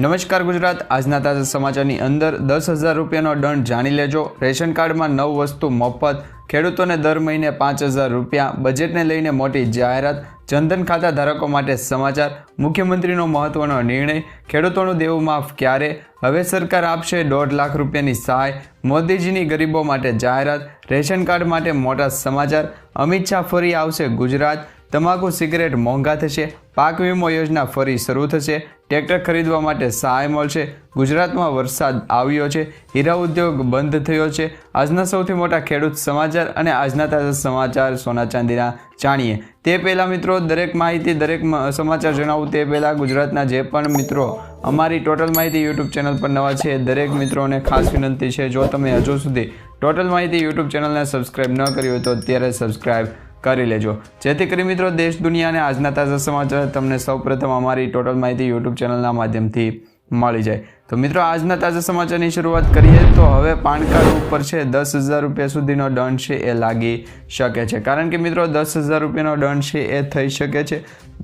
નમસ્કાર ગુજરાત, આજના તાજા સમાચારની અંદર દસ હજાર રૂપિયાનો દંડ જાણી લેજો. રેશન કાર્ડમાં નવ વસ્તુ મફત. ખેડૂતોને દર મહિને પાંચ હજાર રૂપિયા. બજેટને લઈને મોટી જાહેરાત. જનધન ખાતા ધારકો માટે સમાચાર. મુખ્યમંત્રીનો મહત્વનો નિર્ણય. ખેડૂતોનું દેવું માફ ક્યારે? હવે સરકાર આપશે દોઢ લાખ રૂપિયાની સહાય. મોદીજીની ગરીબો માટે જાહેરાત. રેશન કાર્ડ માટે મોટા સમાચાર. અમિત શાહ ફરી આવશે ગુજરાત. તમાકુ, સિગરેટ મોંઘા થશે, પાક વીમો યોજના ફરી શરૂ થશે, ટ્રેક્ટર ખરીદવા માટે સહાય મળશે, ગુજરાતમાં વરસાદ આવ્યો છે, હીરા ઉદ્યોગ બંધ થયો છે. આજના સૌથી મોટા ખેડૂત સમાચાર અને આજના તાજા સમાચાર સોના ચાંદીના જાણીએ. તે પહેલાં મિત્રો, દરેક માહિતી, દરેક સમાચાર જણાવું તે પહેલાં ગુજરાતના જે પણ મિત્રો અમારી ટોટલ માહિતી યુટ્યુબ ચેનલ પર નવા છે, દરેક મિત્રોને ખાસ વિનંતી છે, જો તમે હજુ સુધી ટોટલ માહિતી યુટ્યુબ ચેનલને સબસ્ક્રાઇબ ન કરી હોય તો અત્યારે સબસ્ક્રાઇબ કરી લેજો. જેથી કરી મિત્રો દેશ, દુનિયાને આજના તાજા સમાચાર તમને સૌપ્રથમ અમારી ટોટલ માહિતી યુટ્યુબ ચેનલના માધ્યમથી મળી જાય. તો મિત્રો, આજના તાજા સમાચારની શરૂઆત કરીએ તો હવે પાન કાર્ડ ઉપર છે દસ હજાર રૂપિયા સુધીનો દંડ છે એ લાગી શકે છે. કારણ કે મિત્રો, દસ હજાર રૂપિયાનો દંડ છે એ થઈ શકે છે.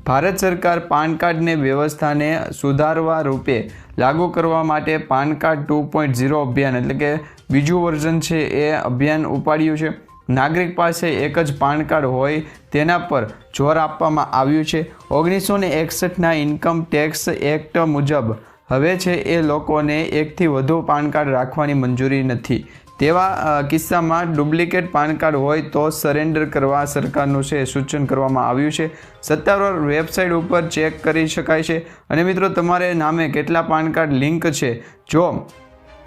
ભારત સરકાર પાન કાર્ડની વ્યવસ્થાને સુધારવા રૂપે લાગુ કરવા માટે PAN card two point zero અભિયાન એટલે કે બીજું વર્ઝન છે એ અભિયાન ઉપાડ્યું છે. નાગરિક પાસે એક જ પાન કાર્ડ હોય તેના પર જોર આપવામાં આવ્યું છે. ઓગણીસો ને એકસઠના ઇન્કમ ટેક્સ એક્ટ મુજબ હવે છે એ લોકોને એકથી વધુ પાન કાર્ડ રાખવાની મંજૂરી નથી. તેવા કિસ્સામાં ડુપ્લિકેટ પાન કાર્ડ હોય તો સરેન્ડર કરવા સરકારનું છે સૂચન કરવામાં આવ્યું છે. સત્તાવાર વેબસાઇટ ઉપર ચેક કરી શકાય છે. અને મિત્રો, તમારે નામે કેટલા પાન કાર્ડ લિંક છે? જો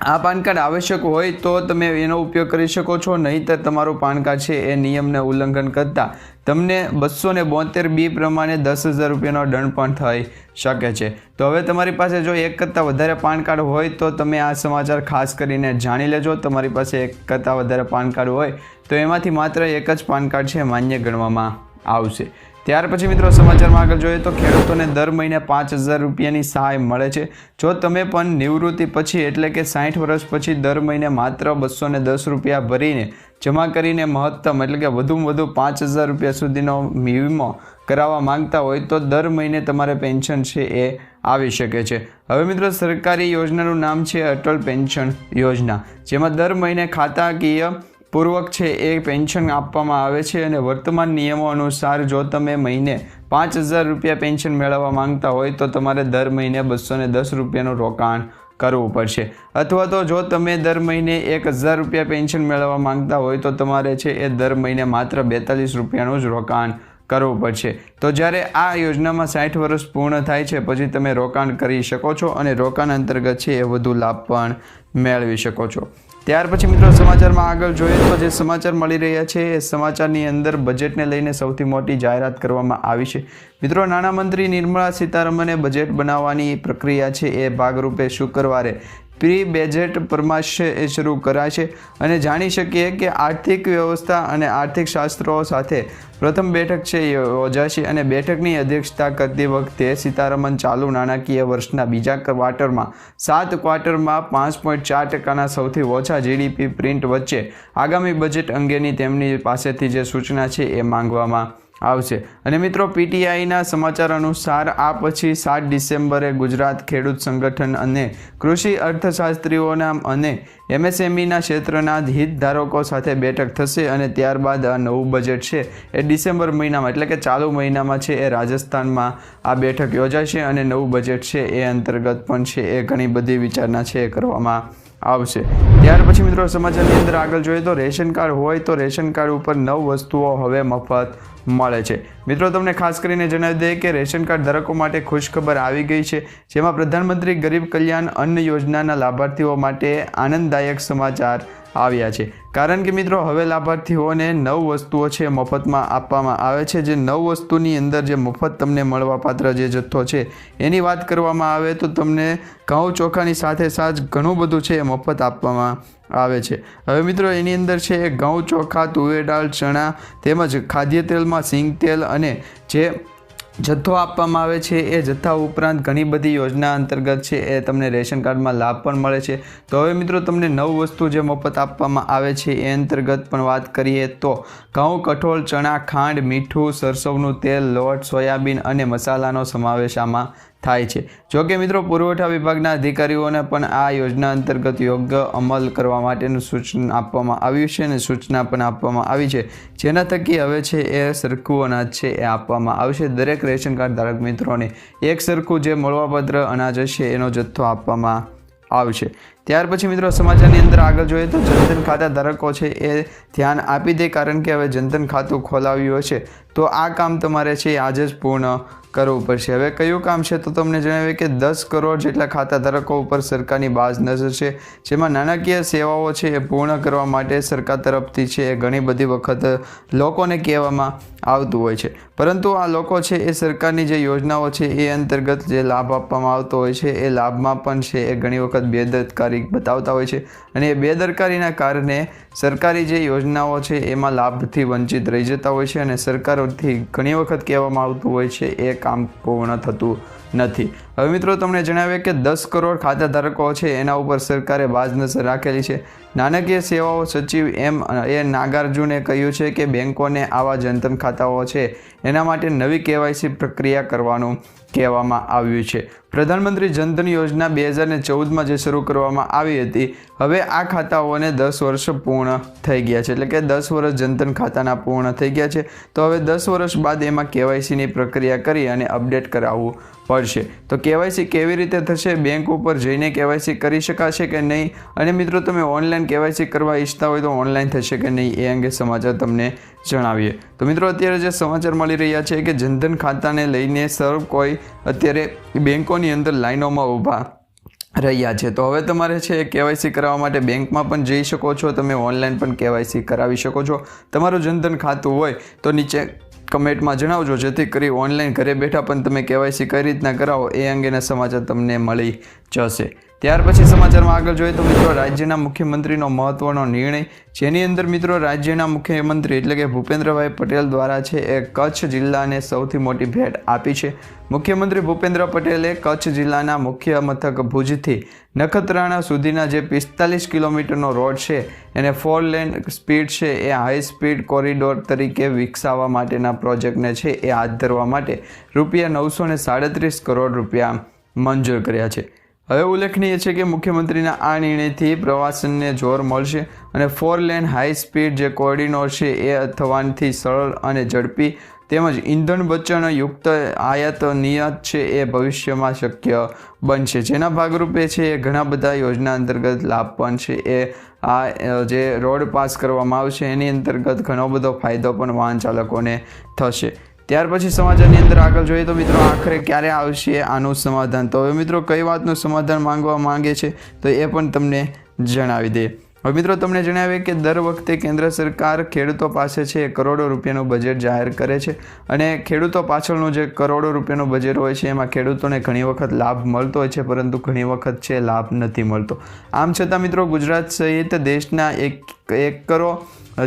આ પાન કાર્ડ આવશ્યક હોય તો તમે એનો ઉપયોગ કરી શકો છો, નહીંતર તમારું પાન કાર્ડ છે એ નિયમને ઉલ્લંઘન કરતા તમને બસો ને બોતેર બી પ્રમાણે દસ હજાર રૂપિયાનો દંડ પણ થઈ શકે છે. તો હવે તમારી પાસે જો એક કરતાં વધારે પાન કાર્ડ હોય તો તમે આ સમાચાર ખાસ કરીને જાણી લેજો. તમારી પાસે એક કરતાં વધારે પાન કાર્ડ હોય તો એમાંથી માત્ર એક જ પાન કાર્ડ છે, માન્ય ગણવામાં આવશે. ત્યાર પછી મિત્રો સમાચારમાં આગળ જોઈએ તો ખેડૂતોને દર મહિને પાંચ હજાર રૂપિયાની સહાય મળે છે. જો તમે પણ નિવૃત્તિ પછી એટલે કે સાઠ વર્ષ પછી દર મહિને માત્ર બસો દસ રૂપિયા ભરીને જમા કરીને મહત્તમ એટલે કે વધુમાં વધુ પાંચ હજાર રૂપિયા સુધીનો વીમો કરાવવા માંગતા હોય તો દર મહિને તમારે પેન્શન છે એ આવી શકે છે. હવે મિત્રો સરકારી યોજનાનું નામ છે અટલ પેન્શન યોજના, જેમાં દર મહિને ખાતાકીય પૂર્વક છે એ પેન્શન આપવામાં આવે છે અને વર્તમાન નિયમો અનુસાર જો તમે મહિને પાંચ હજાર રૂપિયા પેન્શન મેળવવા માંગતા હોય તો તમારે દર મહિને બસો ને દસ રૂપિયાનું રોકાણ કરવું પડશે. અથવા તો જો તમે દર મહિને એક હજાર રૂપિયા પેન્શન મેળવવા માંગતા હોય તો તમારે છે એ દર મહિને માત્ર બેતાલીસ રૂપિયાનું જ રોકાણ કરવું પડશે. તો જ્યારે આ યોજનામાં સાઠ વર્ષ પૂર્ણ થાય છે, પછી તમે રોકાણ કરી શકો છો અને રોકાણ અંતર્ગત છે એ વધુ લાભ પણ મેળવી શકો છો. ત્યાર પછી મિત્રો સમાચારમાં આગળ જોઈએ તો જે સમાચાર મળી રહ્યા છે, એ સમાચારની અંદર બજેટને લઈને સૌથી મોટી જાહેરાત કરવામાં આવી છે. મિત્રો, નાણામંત્રી નિર્મલા સીતારમણે બજેટ બનાવવાની પ્રક્રિયા છે, એ ભાગરૂપે શુક્રવારે પ્રી બેજેટ પરમાશય એ શરૂ કરાશે અને જાણી શકીએ કે આર્થિક વ્યવસ્થા અને આર્થિક શાસ્ત્રો સાથે પ્રથમ બેઠક છે એ યોજાશે અને બેઠકની અધ્યક્ષતા કરતી વખતે સીતારમન ચાલુ નાણાકીય વર્ષના બીજા ક્વાર્ટરમાં. સાત ક્વાર્ટરમાં પાંચ પોઈન્ટ ચાર ટકાના સૌથી ઓછા જીડીપી પ્રિન્ટ વચ્ચે આગામી બજેટ અંગેની તેમની પાસેથી જે સૂચના છે એ માંગવામાં આવશે. અને મિત્રો, પીટીઆઈના સમાચાર અનુસાર આ પછી સાત ડિસેમ્બરે ગુજરાત ખેડૂત સંગઠન અને કૃષિ અર્થશાસ્ત્રીઓના અને એમએસએમઈના ક્ષેત્રના હિતધારકો સાથે બેઠક થશે અને ત્યારબાદ આ નવું બજેટ છે એ ડિસેમ્બર મહિનામાં, એટલે કે ચાલુ મહિનામાં છે એ રાજસ્થાનમાં આ બેઠક યોજાશે અને નવું બજેટ છે એ અંતર્ગત પણ છે એ ઘણી બધી વિચારણા છે એ કરવામાં આવશે. ત્યાર પછી મિત્રો, સમાચારની અંદર આગળ જોઈએ તો રેશન કાર્ડ હોય તો રેશન કાર્ડ ઉપર નવ વસ્તુઓ હવે મફત મળે છે. મિત્રો, તમને ખાસ કરીને જણાવી દઈએ કે રેશન કાર્ડ ધારકો માટે ખુશખબર આવી ગઈ છે, જેમાં પ્રધાનમંત્રી ગરીબ કલ્યાણ અન્ન યોજનાના લાભાર્થીઓ માટે આનંદદાયક સમાચાર આવ્યા છે. કારણ કે મિત્રો, હવે લાભાર્થીઓને નવ વસ્તુઓ છે મફતમાં આપવામાં આવે છે. જે નવ વસ્તુની અંદર જે મફત તમને મળવાપાત્ર જે જથ્થો છે, એની વાત કરવામાં આવે તો તમને ઘઉં ચોખાની સાથે સાથ ઘણું બધું છે એ મફત આપવામાં આવે છે. હવે મિત્રો, એની અંદર છે ઘઉં ચોખા, તુવેર દાળ, ચણા તેમજ ખાદ્ય તેલમાં સિંગ તેલ અને જે જથ્થો આપવામાં આવે છે. એ જથ્થા ઉપરાંત ઘણી બધી યોજના અંતર્ગત છે. એ તમને રેશન કાર્ડમાં લાભ પણ મળે છે. તો હવે મિત્રો તમને નવ વસ્તુ જે મફત આપવામાં આવે છે એ અંતર્ગત પણ વાત કરીએ તો ઘઉં, કઠોળ, ચણા, ખાંડ, મીઠું, સરસવનું તેલ, લોટ, સોયાબીન અને મસાલાનો સમાવેશ આમાં થાય છે. જોકે મિત્રો, પુરવઠા વિભાગના અધિકારીઓને પણ આ યોજના અંતર્ગત યોગ્ય અમલ કરવા માટેનું સૂચન આપવામાં આવ્યું છે અને સૂચના પણ આપવામાં આવી છે. જેના થકી હવે છે એ સરખું અનાજ છે એ આપવામાં આવશે. દરેક રેશન કાર્ડ ધારક મિત્રોને એક સરખું જે મળવાપત્ર અનાજ હશે એનો જથ્થો આપવામાં આવશે. ત્યાર પછી મિત્રો, સમાચારની અંદર આગળ જોઈએ તો જનધન ખાતા ધારકો છે એ ધ્યાન આપી દે કારણ કે હવે જનધન ખાતું ખોલાવ્યું હશે. તો આ કામ તમારે છે આજે જ પૂર્ણ કરવું પડશે. હવે કયું કામ છે તો તમને જણાવીએ કે દસ કરોડ જેટલા ખાતા ધારકો ઉપર સરકારની બાજ નજર છે, જેમાં નાણાકીય સેવાઓ છે એ પૂર્ણ કરવા માટે સરકાર તરફથી છે એ ઘણી બધી વખત લોકોને કહેવામાં આવતું હોય છે. પરંતુ આ લોકો છે એ સરકારની જે યોજનાઓ છે એ અંતર્ગત જે લાભ આપવામાં આવતો હોય છે એ લાભમાં પણ છે એ ઘણી વખત બેદરકારી બતાવતા હોય છે અને એ બેદરકારીના કારણે સરકારી જે યોજનાઓ છે એમાં લાભથી વંચિત રહી જતા હોય છે અને સરકારોથી ઘણી વખત કહેવામાં આવતું હોય છે એ કામ પૂર્ણ થતું નથી. હવે મિત્રો, તમને જણાવીએ કે દસ કરોડ ખાતા ધારકો છે, એના ઉપર સરકારે બાજ નજર રાખેલી છે. નાણાકીય સેવાઓ સચિવ એમ એ નાગાર્જુને કહ્યું છે કે બેન્કોને આવા જનતન ખાતાઓ છે, એના માટે નવી કેવાયસી પ્રક્રિયા કરવાનું કહેવામાં આવ્યું છે. પ્રધાનમંત્રી જનધન યોજના બે હજાર ને ચૌદમાં જે શરૂ કરવામાં આવી હતી, હવે આ ખાતાઓને દસ વર્ષ પૂર્ણ થઈ ગયા છે. એટલે કે દસ વર્ષ જનધન ખાતાના પૂર્ણ થઈ ગયા છે. તો હવે દસ વર્ષ બાદ એમાં કેવાયસીની પ્રક્રિયા કરી અને અપડેટ કરાવવું પડશે. તો કેવાયસી કેવી રીતે થશે? બેંક ઉપર જઈને કેવાયસી કરી શકાશે કે નહીં? અને મિત્રો, તમે ઓનલાઈન કેવાયસી કરવા ઈચ્છતા હોય તો ઓનલાઈન થશે કે નહીં એ અંગે સમાચાર તમને જણાવીએ. તો મિત્રો, અત્યારે જે સમાચાર મળી રહ્યા છે કે જનધન ખાતાને લઈને સર્વ કોઈ અત્યારે બેંકોની અંદર લાઈનોમાં ઊભા રહ્યા છે. તો હવે તમારે છે કેવાયસી કરાવવા માટે બેંકમાં પણ જઈ શકો છો. તમે ઓનલાઈન પણ કેવાયસી કરાવી શકો છો. તમારું જનધન ખાતું હોય તો નીચે કમેન્ટમાં જણાવજો, જેથી કરી ઓનલાઈન ઘરે બેઠા પણ તમે કેવાયસી કઈ રીતના કરાવો એ અંગેના સમાચાર તમને મળી જશે. ત્યાર પછી સમાચારમાં આગળ જોઈએ તો મિત્રો રાજ્યના મુખ્યમંત્રીનો મહત્વનો નિર્ણય, જેની અંદર મિત્રો રાજ્યના મુખ્યમંત્રી એટલે કે ભૂપેન્દ્રભાઈ પટેલ દ્વારા છે એ કચ્છ જિલ્લાને સૌથી મોટી ભેટ આપી છે. મુખ્યમંત્રી ભૂપેન્દ્ર પટેલે કચ્છ જિલ્લાના મુખ્ય મથક ભુજથી નખત્રાણા સુધીના જે પિસ્તાલીસ કિલોમીટરનો રોડ છે, એને ફોર લેન સ્પીડ છે એ હાઈ સ્પીડ કોરિડોર તરીકે વિકસાવવા માટેના પ્રોજેક્ટને છે એ હાથ ધરવા માટે રૂપિયા નવસો ને સાડત્રીસ કરોડ રૂપિયા મંજૂર કર્યા છે. હવે ઉલ્લેખનીય છે કે મુખ્યમંત્રીના આ નિર્ણયથી પ્રવાસનને જોર મળશે અને ફોર લેન હાઈ સ્પીડ જે કોરિડોર છે એ થવાથી સરળ અને ઝડપી તેમજ ઇંધણ બચણ યુક્ત આયાત નિયત છે એ ભવિષ્યમાં શક્ય બનશે. જેના ભાગરૂપે છે એ ઘણા બધા યોજના અંતર્ગત લાભ પણ છે. એ આ જે રોડ પાસ કરવામાં આવશે એની અંતર્ગત ઘણો બધો ફાયદો પણ વાહન ચાલકોને થશે. ત્યાર પછી સમાચારની અંદર આગળ જોઈએ તો મિત્રો આખરે ક્યારે આવશે આનું સમાધાન? તો હવે મિત્રો કઈ વાતનું સમાધાન માંગવા માંગે છે તો એ પણ તમને જણાવી દે. હવે મિત્રો તમને જણાવીએ કે દર વખતે કેન્દ્ર સરકાર ખેડૂતો પાસે છે કરોડો રૂપિયાનું બજેટ જાહેર કરે છે અને ખેડૂતો પાછળનું જે કરોડો રૂપિયાનું બજેટ હોય છે એમાં ખેડૂતોને ઘણી વખત લાભ મળતો હોય છે પરંતુ ઘણી વખત છે લાભ નથી મળતો. આમ છતાં મિત્રો ગુજરાત સહિત દેશના એક એક કરો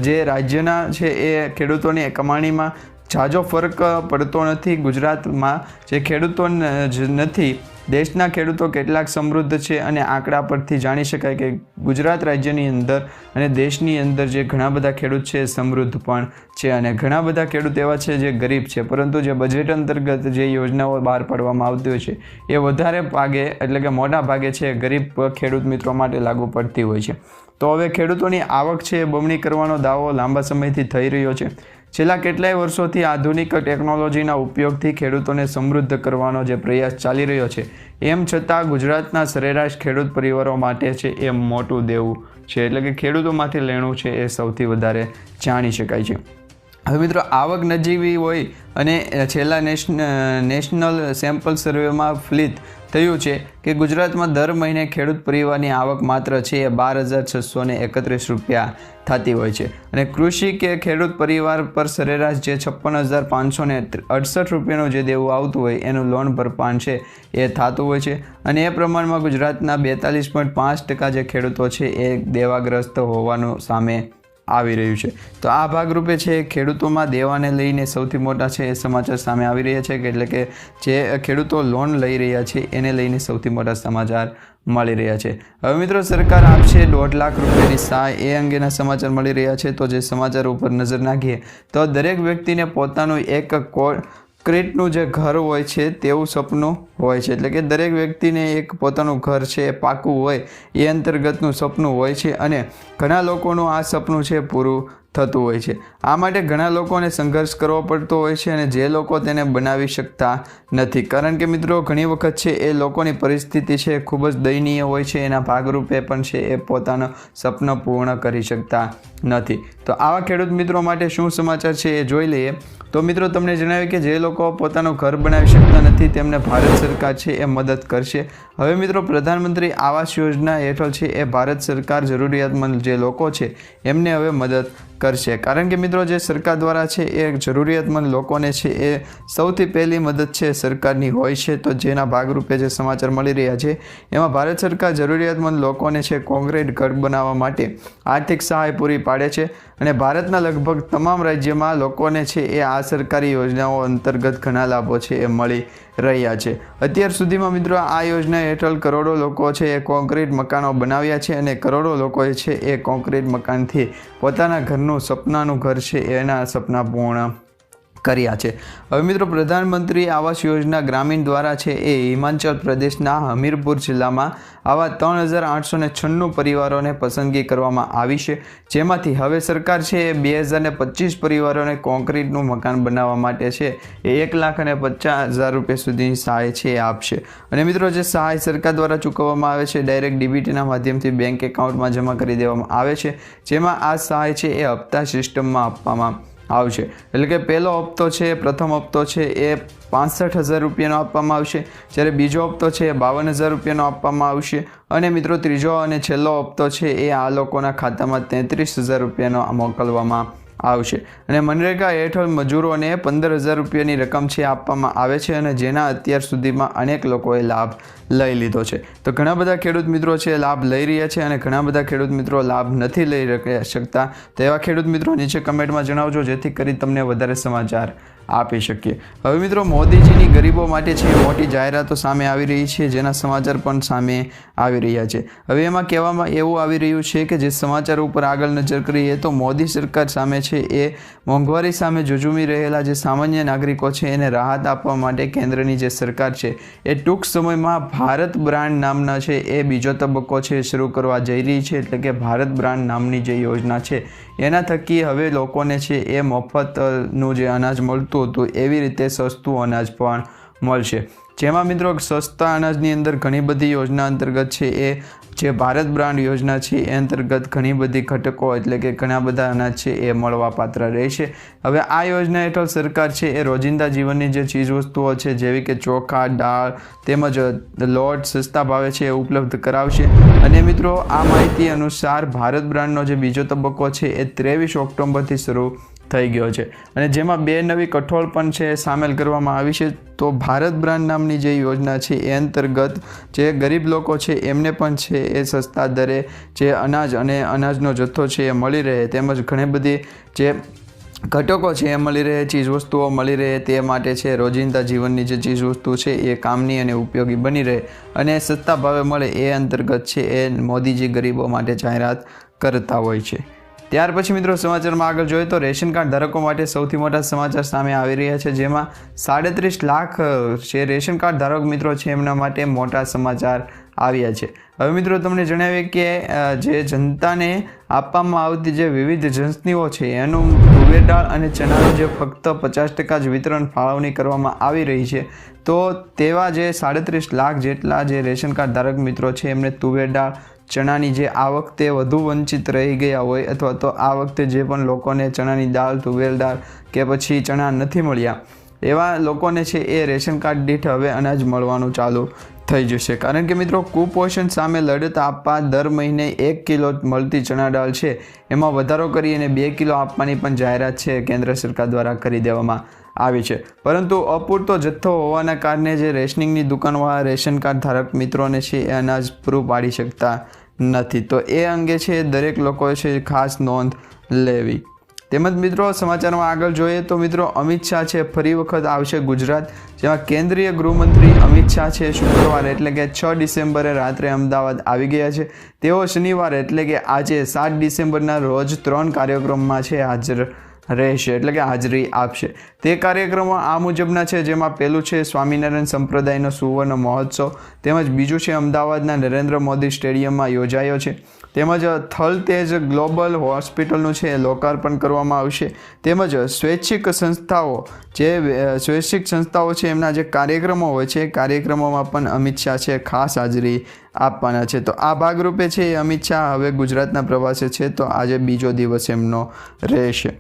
જે રાજ્યના છે એ ખેડૂતોની કમાણીમાં ઝાઝો ફરક પડતો નથી ગુજરાતમાં. જે ખેડૂતો જ નથી, દેશના ખેડૂતો કેટલાક સમૃદ્ધ છે અને આંકડા પરથી જાણી શકાય કે ગુજરાત રાજ્યની અંદર અને દેશની અંદર જે ઘણા બધા ખેડૂત છે સમૃદ્ધ પણ છે અને ઘણા બધા ખેડૂત એવા છે જે ગરીબ છે. પરંતુ જે બજેટ અંતર્ગત જે યોજનાઓ બહાર પાડવામાં આવતી હોય છે, એ વધારે ભાગે, એટલે કે મોટા ભાગે છે, ગરીબ ખેડૂત મિત્રો માટે લાગુ પડતી હોય છે. તો હવે ખેડૂતોની આવક છે એ બમણી કરવાનો દાવો લાંબા સમયથી થઈ રહ્યો છે. છેલ્લા કેટલાય વર્ષોથી આધુનિક ટેકનોલોજીના ઉપયોગથી ખેડૂતોને સમૃદ્ધ કરવાનો જે પ્રયાસ ચાલી રહ્યો છે, એમ છતાં ગુજરાતના સરેરાશ ખેડૂત પરિવારો માટે છે એ મોટું દેવું છે. એટલે કે ખેડૂતોમાંથી લેણું છે એ સૌથી વધારે જાણી શકાય છે. હવે મિત્રો, આવક નજીવી હોય અને છેલ્લા નેશનલ સેમ્પલ સર્વેમાં ફલિત થયું છે કે ગુજરાતમાં દર મહિને ખેડૂત પરિવારની આવક માત્ર છે એ બાર હજાર છસો એકત્રીસ રૂપિયા થતી હોય છે. અને કૃષિ કે ખેડૂત પરિવાર પર સરેરાશ જે છપ્પન હજાર પાંચસો અડસઠ રૂપિયાનું જે દેવું આવતું હોય એનું લોન ભરપાન છે એ થતું હોય છે. અને એ પ્રમાણમાં ગુજરાતના બેતાલીસ પોઈન્ટ પાંચ ટકા જે ખેડૂતો છે એ દેવાગ્રસ્ત હોવાનું સામે આવી રહ્યું છે. તો આ ભાગરૂપે છે ખેડૂતોમાં દેવાને લઈને સૌથી મોટા છે એ સમાચાર સામે આવી રહ્યા છે એટલે કે જે ખેડૂતો લોન લઈ રહ્યા છે એને લઈને સૌથી મોટા સમાચાર મળી રહ્યા છે. હવે મિત્રો સરકાર આપશે દોઢ લાખ રૂપિયાની સહાય એ અંગેના સમાચાર મળી રહ્યા છે. તો જે સમાચાર ઉપર નજર નાખીએ, તો દરેક વ્યક્તિને પોતાનું એક કોડ કોન્ક્રીટનું જે ઘર હોય છે, તેવું સપનું હોય છે. એટલે કે દરેક વ્યક્તિને એક પોતાનું ઘર છે, એ પાકું હોય, એ અંતર્ગતનું સપનું હોય છે અને ઘણા લોકોનું આ સપનું છે પૂરું થતું હોય છે. આ માટે ઘણા લોકોને સંઘર્ષ કરવો પડતો હોય છે અને જે લોકો તેને બનાવી શકતા નથી. કારણ કે મિત્રો, ઘણી વખત છે એ લોકોની પરિસ્થિતિ છે ખૂબ જ દયનીય હોય છે, એના ભાગરૂપે પણ છે એ પોતાનો સપનું પૂર્ણ કરી શકતા નથી. તો આવા ખેડૂત મિત્રો માટે શું સમાચાર છે એ જોઈ લઈએ. તો મિત્રો તમને જણાવ્યું કે જે લોકો પોતાનું ઘર બનાવી શકતા નથી, તેમને ભારત સરકાર છે એ મદદ કરશે. હવે મિત્રો પ્રધાનમંત્રી આવાસ યોજના હેઠળ છે એ ભારત સરકાર જરૂરિયાતમંદ જે લોકો છે એમને હવે મદદ કરશે. કારણ કે મિત્રો જે સરકાર દ્વારા છે એ જરૂરિયાતમંદ લોકોને છે એ સૌથી પહેલી મદદ છે સરકારની હોય છે. તો જેના ભાગરૂપે જે સમાચાર મળી રહ્યા છે, એમાં ભારત સરકાર જરૂરિયાતમંદ લોકોને છે કોન્ક્રીટ ઘર બનાવવા માટે આર્થિક સહાય પૂરી પાડે છે અને ભારતના લગભગ તમામ રાજ્યમાં લોકોને છે એ આ સરકારી યોજનાઓ અંતર્ગત ઘણા લાભો છે એ મળી રહ્યા છે. અત્યાર સુધીમાં મિત્રો આ યોજના હેઠળ કરોડો લોકો છે એ કોન્ક્રીટ મકાનો બનાવ્યા છે અને કરોડો લોકો છે એ કોન્ક્રીટ મકાનથી પોતાના ઘરનું સપનાનું ઘર છે એના સપના પૂર્ણ કર્યા છે. હવે મિત્રો, પ્રધાનમંત્રી આવાસ યોજના ગ્રામીણ દ્વારા છે એ હિમાચલ પ્રદેશના હમીરપુર જિલ્લામાં આવા ત્રણ હજાર આઠસો ને છન્નું પરિવારોને પસંદગી કરવામાં આવી છે. જેમાંથી હવે સરકાર છે એ બે હજાર ને પચીસ પરિવારોને કોન્ક્રીટનું મકાન બનાવવા માટે છે એ એક લાખ અને પચાસ હજાર રૂપિયા સુધીની સહાય છે એ આપશે. અને મિત્રો, જે સહાય સરકાર દ્વારા ચૂકવવામાં આવે છે, ડાયરેક્ટ ડીબીટીના માધ્યમથી બેંક એકાઉન્ટમાં જમા કરી દેવામાં આવે છે. જેમાં આ સહાય છે એ હપ્તા સિસ્ટમમાં આપવામાં આવશે. એટલે કે પહેલો હપ્તો છે, પ્રથમ હપ્તો છે, એ પાંસઠ હજાર રૂપિયાનો આપવામાં આવશે. જ્યારે બીજો હપ્તો છે, એ બાવન હજાર રૂપિયાનો આપવામાં આવશે. અને મિત્રો, ત્રીજો અને છેલ્લો હપ્તો છે, એ આ લોકોના ખાતામાં તેત્રીસ હજાર રૂપિયાનો મોકલવામાં આવશે. અને મનરેગા હેઠળ મજૂરોને પંદર હજાર રૂપિયાની રકમ છે આપવામાં આવે છે અને જેના અત્યાર સુધીમાં અનેક લોકોએ લાભ લઈ લીધો છે. તો ઘણા બધા ખેડૂત મિત્રો છે લાભ લઈ રહ્યા છે અને ઘણા બધા ખેડૂત મિત્રો લાભ નથી લઈ શકતા. તો એવા ખેડૂત મિત્રો નીચે કમેન્ટમાં જણાવજો, જેથી કરી તમને વધારે સમાચાર આપી શકીએ. હવે મિત્રો, મોદીજીની ગરીબો માટે છે મોટી જાહેરાતો સામે આવી રહી છે, જેના સમાચાર પણ સામે આવી રહ્યા છે. હવે એમાં કહેવામાં એવું આવી રહ્યું છે કે જે સમાચાર ઉપર આગળ નજર કરીએ તો મોદી સરકાર સામે છે એ મોંઘવારી સામે જુજુમી રહેલા જે સામાન્ય નાગરિકો છે એને રાહત આપવા માટે કેન્દ્રની જે સરકાર છે એ ટૂંક સમયમાં ભારત બ્રાન્ડ નામના છે એ બીજો તબક્કો છે શરૂ કરવા જઈ રહી છે, એટલે કે ભારત બ્રાન્ડ નામની જે યોજના છે એના થકી હવે લોકોને છે એ મફતનું જે અનાજ મળતું હતું, એવી રીતે સસ્તું અનાજ પણ મળશે. જેમાં મિત્રો સસ્તા અનાજની અંદર ઘણી બધી યોજના અંતર્ગત છે એ જે ભારત બ્રાન્ડ યોજના છે, એ અંતર્ગત ઘણી બધી ઘટકો એટલે કે ઘણા બધા અનાજ છે, એ મળવા પાત્ર રહેશે. હવે આ યોજના હેઠળ સરકાર છે, એ રોજિંદા જીવનની જે ચીજવસ્તુઓ છે, જેવી કે ચોખા, દાળ તેમજ લોટ સસ્તા ભાવે છે, એ ઉપલબ્ધ કરાવશે. અને મિત્રો, આ માહિતી અનુસાર ભારત બ્રાન્ડનો જે બીજો તબક્કો છે, એ ત્રેવીસ ઓક્ટોબરથી શરૂ થઈ ગયો છે. અને જેમાં બે નવી કઠોળ પણ છે, સામેલ કરવામાં આવી છે. તો ભારત બ્રાન્ડ નામની જે યોજના છે, એ અંતર્ગત જે ગરીબ લોકો છે, એમને પણ છે, એ સસ્તા દરે જે અનાજ અને અનાજનો જથ્થો છે, એ મળી રહે. તેમજ ઘણી બધી જે ઘટકો છે, એ મળી રહે, ચીજવસ્તુઓ મળી રહે, તે માટે છે, રોજિંદા જીવનની જે ચીજવસ્તુ છે, એ કામની અને ઉપયોગી બની રહે. અને સસ્તા ભાવે મળે, એ અંતર્ગત છે, એ મોદીજી ગરીબો માટે જાહેરાત કરતા હોય છે. ત્યાર પછી મિત્રો સમાચારમાં આગળ જોઈએ તો રેશન કાર્ડ ધારકો માટે સૌથી મોટા સમાચાર સામે આવી રહ્યા છે, જેમાં સાડત્રીસ લાખ જે રેશન કાર્ડ ધારક મિત્રો છે, એમના માટે મોટા સમાચાર આવ્યા છે. હવે મિત્રો તમને જણાવીએ કે જે જનતાને આપવામાં આવતી જે વિવિધ જંસનીઓ છે, એનું તુવેર દાળ અને ચણાનું જે ફક્ત પચાસ ટકા જ વિતરણ ફાળવણી કરવામાં આવી રહી છે, તો તેવા જે સાડત્રીસ લાખ જેટલા જે રેશન કાર્ડ ધારક મિત્રો છે, એમને તુવેર દાળ ચણાની જે આ વખતે વધુ વંચિત રહી ગયા હોય અથવા તો આ વખતે જે પણ લોકોને ચણાની દાળ, તુવેર દાળ કે પછી ચણા નથી મળ્યા એવા લોકોને છે એ રેશન કાર્ડ દીઠ હવે અનાજ મળવાનું ચાલુ થઈ જશે. કારણ કે મિત્રો, કુપોષણ સામે લડત આપવા દર મહિને એક કિલો મળતી ચણા દાળ છે. એમાં વધારો કરી અને બે કિલો આપવાની પણ જાહેરાત છે કેન્દ્ર સરકાર દ્વારા કરી દેવામાં આવી છે. પરંતુ અપૂરતો જથ્થો હોવાના કારણે જે રેશનિંગની દુકાનવાળા રેશન કાર્ડ ધારક મિત્રોને છે એ અનાજ પૂરું પાડી શકતા નથી. તો એ અંગે છે દરેક લોકોએ છે ખાસ નોંધ લેવી. તેમજ મિત્રો સમાચારમાં આગળ જોઈએ તો મિત્રો અમિત શાહ છે, ફરી વખત આવશે ગુજરાત, જેમાં કેન્દ્રીય ગૃહમંત્રી અમિત શાહ છે શુક્રવારે એટલે કે છ ડિસેમ્બરે રાત્રે અમદાવાદ આવી ગયા છે. તેઓ શનિવારે એટલે કે આજે સાત ડિસેમ્બરના રોજ ત્રણ કાર્યક્રમમાં છે હાજર રહેશે એટલે કે હાજરી આપશે. તે કાર્યક્રમો આ મુજબના છે, જેમાં પહેલું છે સ્વામિનારાયણ સંપ્રદાયનો સુવર્ણ મહોત્સવ, તેમજ બીજું છે અમદાવાદના નરેન્દ્ર મોદી સ્ટેડિયમમાં યોજાયો છે. તેમજ થલ તેજ ગ્લોબલ હોસ્પિટલનું છે, લોકાર્પણ કરવામાં આવશે. તેમજ સ્વૈચ્છિક સંસ્થાઓ જે, સ્વૈચ્છિક સંસ્થાઓ છે, એમના જે કાર્યક્રમો હોય છે કાર્યક્રમોમાં પણ અમિત શાહ છે, ખાસ હાજરી આપવાના છે. તો આ ભાગરૂપે છે અમિત શાહ હવે ગુજરાતના પ્રવાસે છે, તો આજે બીજો દિવસ એમનો રહેશે.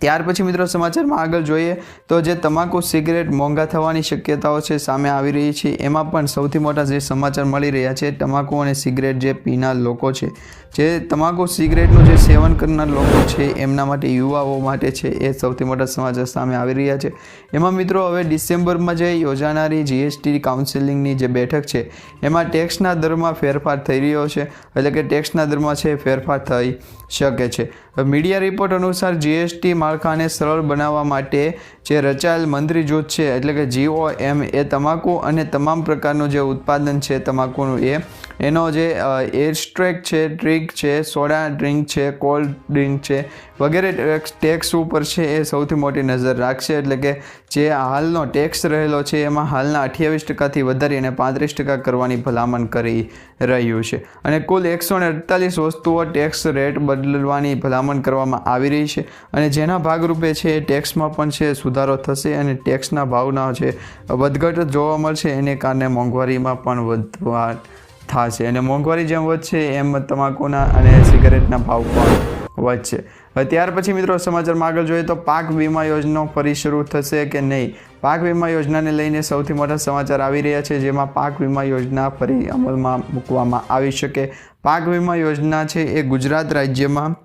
ત્યાર પછી મિત્રો સમાચારમાં આગળ જોઈએ તો જે તમાકુ, સિગરેટ મોંઘા થવાની શક્યતાઓ છે, સામે આવી રહી છે. એમાં પણ સૌથી મોટા જે સમાચાર મળી રહ્યા છે, તમાકુ અને સિગરેટ જે પીનાર લોકો છે જે તમાકુ, સિગરેટનું જે સેવન કરનાર લોકો છે, એમના માટે, યુવાઓ માટે છે, એ સૌથી મોટા સમાચાર સામે આવી રહ્યા છે. એમાં મિત્રો, હવે ડિસેમ્બરમાં જે યોજાનારી જીએસટી કાઉન્સિલિંગની જે બેઠક છે, એમાં ટેક્સના દરમાં ફેરફાર થઈ રહ્યો છે, એટલે કે ટેક્સના દરમાં છે ફેરફાર થઈ શકે છે. મીડિયા રિપોર્ટ અનુસાર જીએસટી માળખાને સરળ બનાવવા માટે જે રચાયેલ મંત્રી જૂથ છે, એટલે કે જીઓ એમ એ તમાકુ અને તમામ પ્રકારનું જે ઉત્પાદન છે તમાકુનું એ એનો જે એરસ્ટ્રેક છે ડ્રિંક છે સોડા ડ્રિંક છે કોલ્ડ ડ્રિંક છે, વગેરે ટેક્સ ટેક્સ ઉપર છે એ સૌથી મોટી નજર રાખશે. એટલે કે જે હાલનો ટેક્સ રહેલો છે એમાં હાલના અઠ્યાવીસ ટકાથી વધારીને પાંત્રીસ ટકા કરવાની ભલામણ કરી રહ્યું છે. અને કુલ એકસો ને અડતાલીસ વસ્તુઓ ટેક્સ રેટ બદલવાની ભલામણ કરવામાં આવી રહી છે. અને જેના ભાગરૂપે છે એ ટેક્સમાં પણ છે સુધારો થશે અને ટેક્સના ભાવના છે વધઘટ જોવા મળશે એને કારણે મોંઘવારીમાં પણ વધવા થશે. અને મોંઘવારી જેમ વધશે એમ તમાકુના અને સિગારેટના ભાવ પણ વધશે. હવે ત્યાર પછી મિત્રો સમાચારમાં આગળ જોઈએ તો પાક વીમા યોજના ફરી શરૂ થશે કે નહીં? પાક વીમા યોજનાને લઈને સૌથી મોટા સમાચાર આવી રહ્યા છે, જેમાં પાક વીમા યોજના ફરી અમલમાં મૂકવામાં આવી શકે. પાક વીમા યોજના છે એ ગુજરાત રાજ્યમાં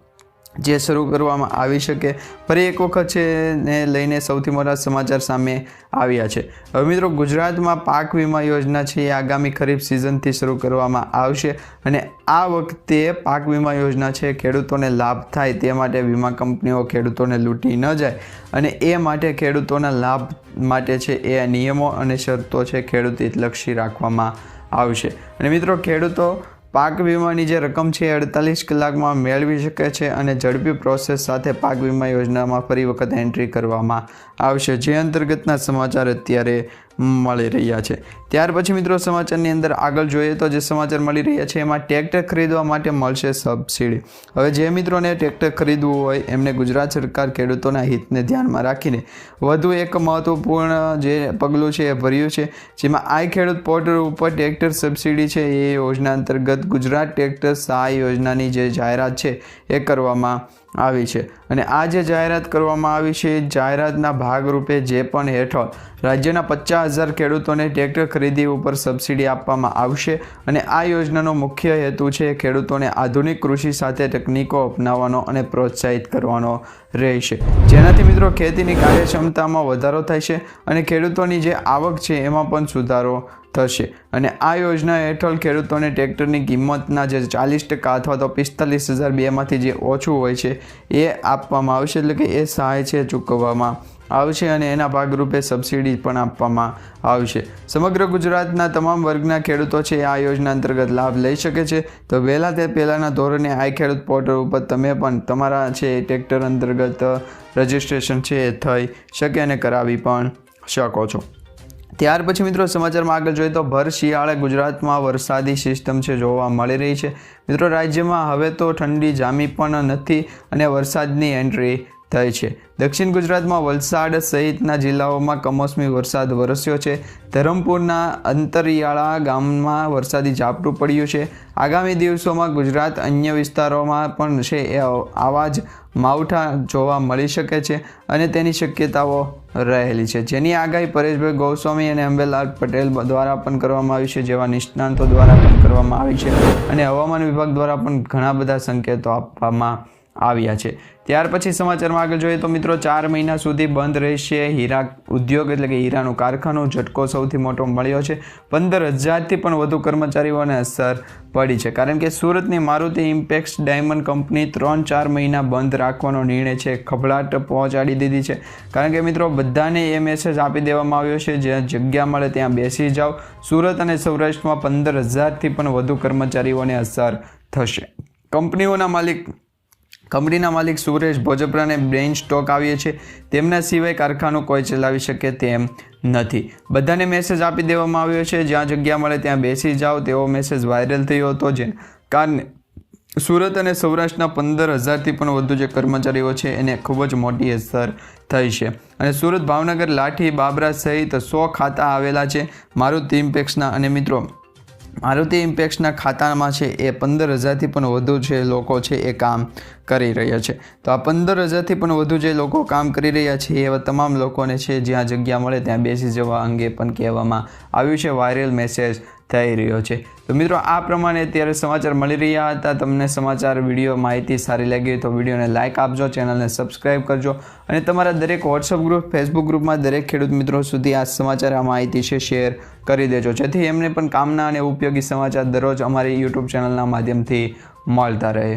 જે શરૂ કરવામાં આવી શકે, ફરી એક વખત છે ને લઈને સૌથી મોટા સમાચાર સામે આવ્યા છે. હવે મિત્રો, ગુજરાતમાં પાક વીમા યોજના છે એ આગામી ખરીફ સિઝનથી શરૂ કરવામાં આવશે અને આ વખતે પાક વીમા યોજના છે ખેડૂતોને લાભ થાય તે માટે વીમા કંપનીઓ ખેડૂતોને લૂંટી ન જાય અને એ માટે ખેડૂતોના લાભ માટે છે એ નિયમો અને શરતો છે ખેડૂત હિતલક્ષી રાખવામાં આવશે. અને મિત્રો, ખેડૂતો પાક વીમાની જે રકમ છે એ અડતાલીસ કલાકમાં મેળવી શકે છે અને ઝડપી પ્રોસેસ સાથે પાક વીમા યોજનામાં ફરી વખત એન્ટ્રી કરવામાં આવશે. જે અંતર્ગતના સમાચાર અત્યારે મળી રહ્યા છે. ત્યાર પછી મિત્રો સમાચારની અંદર આગળ જોઈએ તો જે સમાચાર મળી રહ્યા છે, એમાં ટ્રેક્ટર ખરીદવા માટે મળશે સબસિડી. હવે જે મિત્રોને ટ્રેક્ટર ખરીદવું હોય, એમને ગુજરાત સરકાર ખેડૂતોના હિતને ધ્યાનમાં રાખીને વધુ એક મહત્વપૂર્ણ જે પગલું છે એ ભર્યું છે, જેમાં આઈ ખેડૂત પોર્ટલ ઉપર ટ્રેક્ટર સબસિડી છે, એ યોજના અંતર્ગત ગુજરાત ટ્રેક્ટર સહાય યોજનાની જે જાહેરાત છે, એ કરવામાં આવી છે. અને આ જે જાહેરાત કરવામાં આવી છે, જાહેરાતના ભાગરૂપે જે પણ હેઠળ રાજ્યના પચાસ હજાર ખેડૂતોને ટ્રેક્ટર ખરીદી ઉપર સબસિડી આપવામાં આવશે અને આ યોજનાનો મુખ્ય હેતુ છે ખેડૂતોને આધુનિક કૃષિ સાથે તકનીકો અપનાવવાનો અને પ્રોત્સાહિત કરવાનો રહેશે. જેનાથી મિત્રો ખેતીની કાર્યક્ષમતામાં વધારો થાય છે અને ખેડૂતોની જે આવક છે એમાં પણ સુધારો થશે. અને આ યોજના હેઠળ ખેડૂતોને ટ્રેક્ટરની કિંમતના જે ચાલીસ ટકા અથવા તો પિસ્તાલીસ હજાર બેમાંથી જે ઓછું હોય છે એ આપવામાં આવશે એટલે કે એ સહાય છે ચૂકવવામાં આવશે અને એના ભાગરૂપે સબસિડી પણ આપવામાં આવશે. સમગ્ર ગુજરાતના તમામ વર્ગના ખેડૂતો છે આ યોજના અંતર્ગત લાભ લઈ શકે છે. તો વહેલા તે પહેલાંના ધોરણે આ ખેડૂત પોર્ટલ ઉપર તમે પણ તમારા છે ટ્રેક્ટર અંતર્ગત રજિસ્ટ્રેશન છે એ થઈ શકે અને કરાવી પણ શકો છો. ત્યાર પછી મિત્રો સમાચારમાં આગળ જોઈએ તો ભર શિયાળે ગુજરાતમાં વરસાદી સિસ્ટમ છે જોવા મળી રહી છે. મિત્રો રાજ્યમાં હવે તો ઠંડી જામી પણ નથી અને વરસાદની એન્ટ્રી થઈ છે. દક્ષિણ ગુજરાતમાં વલસાડ સહિતના જિલ્લાઓમાં કમોસમી વરસાદ વરસ્યો છે. ધરમપુરના અંતરિયાળા ગામમાં વરસાદી ઝાપટું પડ્યું છે. આગામી દિવસોમાં ગુજરાત અન્ય વિસ્તારોમાં પણ છે એ આવા જ માવઠા જોવા મળી શકે છે અને તેની શક્યતાઓ રહેલી છે. જેની આગાહી પરેશભાઈ ગોસ્વામી અને અંબેલાલ પટેલ દ્વારા પણ કરવામાં આવી છે, જેવા નિષ્ણાંતો દ્વારા પણ કરવામાં આવી છે અને હવામાન વિભાગ દ્વારા પણ ઘણા બધા સંકેતો આપવામાં આવ્યા છે. ત્યાર પછી સમાચારમાં આગળ જોઈએ તો મિત્રો ચાર મહિના સુધી બંધ રહેશે હીરા ઉદ્યોગ, એટલે કે હીરાનું કારખાનું. ઝટકો સૌથી મોટો મળ્યો છે. પંદર હજારથી પણ વધુ કર્મચારીઓને અસર પડી છે. કારણ કે સુરતની મારુતિ ઇમ્પેક્સ ડાયમંડ કંપની ત્રણ ચાર મહિના બંધ રાખવાનો નિર્ણય છે. ખભડાટ પહોંચાડી દીધી છે. કારણ કે મિત્રો બધાને એ મેસેજ આપી દેવામાં આવ્યો છે. જ્યાં જગ્યા મળે ત્યાં બેસી જાઓ. સુરત અને સૌરાષ્ટ્રમાં પંદર હજારથી પણ વધુ કર્મચારીઓને અસર થશે. કંપનીઓના માલિક કંપનીના માલિક સુરેશ ભોજપરાને બ્રેઇન સ્ટોક આવીએ છે. તેમના સિવાય કારખાનું કોઈ ચલાવી શકે તેમ નથી. બધાને મેસેજ આપી દેવામાં આવ્યો છે. જ્યાં જગ્યા મળે ત્યાં બેસી જાઓ. તેવો મેસેજ વાયરલ થયો હતો જેને કારણે સુરત અને સૌરાષ્ટ્રના પંદર હજારથી પણ વધુ જે કર્મચારીઓ છે એને ખૂબ જ મોટી અસર થઈ છે. અને સુરત ભાવનગર લાઠી બાબરા સહિત સો ખાતા આવેલા છે. મારું ટીમ પેક્સના અને મિત્રો મારુતિ ઇમ્પેક્સના ખાતામાં છે એ પંદર હજારથી પણ વધુ જે લોકો છે એ કામ કરી રહ્યા છે. તો આ પંદર હજારથી પણ વધુ જે લોકો કામ કરી રહ્યા છે એવા તમામ લોકોને છે જ્યાં જગ્યા મળે ત્યાં બેસી જવા અંગે પણ કહેવામાં આવ્યું છે. વાયરલ મેસેજ થઈ રહ્યો છે. તો મિત્રો, આ પ્રમાણે અત્યારે સમાચાર મળી રહ્યા હતા. તમને સમાચાર, વીડિયો, માહિતી સારી લાગી તો વિડીયોને લાઇક આપજો ચેનલને સબસ્ક્રાઈબ કરજો અને તમારા દરેક વોટ્સઅપ ગ્રુપ ફેસબુક ગ્રુપમાં દરેક ખેડૂત મિત્રો સુધી આ સમાચાર, આ માહિતી છે શેર કરી દેજો. જેથી એમને પણ કામના અને ઉપયોગી સમાચાર દરરોજ અમારી યુટ્યુબ ચેનલના માધ્યમથી મળતા રહે.